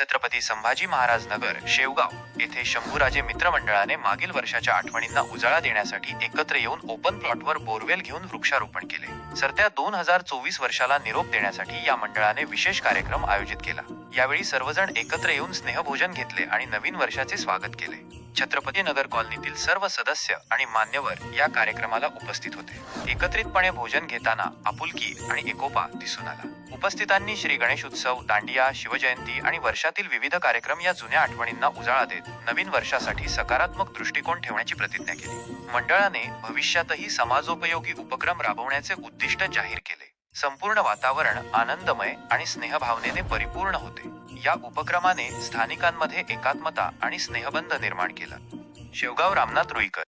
छत्रपती संभाजी महाराज नगर शेवगाव येथे शंभूराजे मित्रमंडळाने मागील वर्षाच्या आठवणींना उजाळा देण्यासाठी एकत्र येऊन ओपन प्लॉटवर बोरवेल घेऊन वृक्षारोपण केले. सरत्या दोन हजार चोवीस वर्षाला निरोप देण्यासाठी या मंडळाने विशेष कार्यक्रम आयोजित केला. यावेळी सर्वजण एकत्र येऊन स्नेहभोजन घेतले आणि नवीन वर्षाचे स्वागत केले. छत्रपती नगर कॉलनीतील सर्व सदस्य आणि मान्यवर या कार्यक्रमाला उपस्थित होते. एकत्रितपणे भोजन घेताना आपुलकी आणि एकोपा दिसून आला. उपस्थितांनी श्री गणेश उत्सव दांडिया शिवजयंती आणि वर्षातील विविध कार्यक्रम या जुन्या आठवणींना उजाळा देत नवीन वर्षासाठी सकारात्मक दृष्टिकोन ठेवण्याची प्रतिज्ञा केली. मंडळाने भविष्यातही समाजोपयोगी उपक्रम राबवण्याचे उद्दिष्ट जाहीर केले. संपूर्ण वातावरण आनंदमय आणि स्नेहभावनेने परिपूर्ण होते. या उपक्रमाने स्थानिकांमध्ये एकात्मता आणि स्नेहबंध निर्माण केला. शेवगाव रामनाथ रुईकर.